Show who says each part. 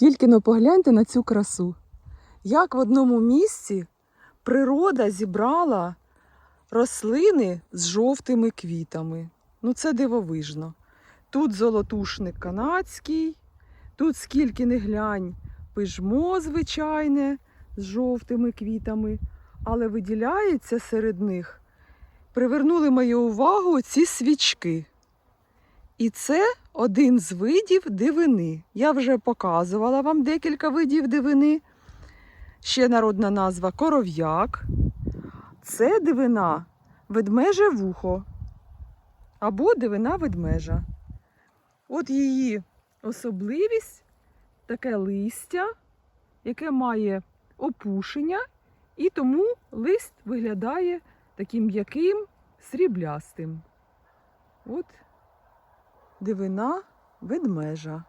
Speaker 1: Тільки но погляньте на цю красу. Як в одному місці природа зібрала рослини з жовтими квітами. Ну, це дивовижно. Тут золотушник канадський, тут скільки не глянь, пижмо звичайне з жовтими квітами, але виділяється серед них. Привернули мою увагу ці свічки. І це один з видів дивини. Я вже показувала вам декілька видів дивини. Ще народна назва коров'як. Це дивина ведмеже вухо або дивина ведмежа. От її особливість таке листя, яке має опушення, і тому лист виглядає таким м'яким, сріблястим. От дивина ведмежа.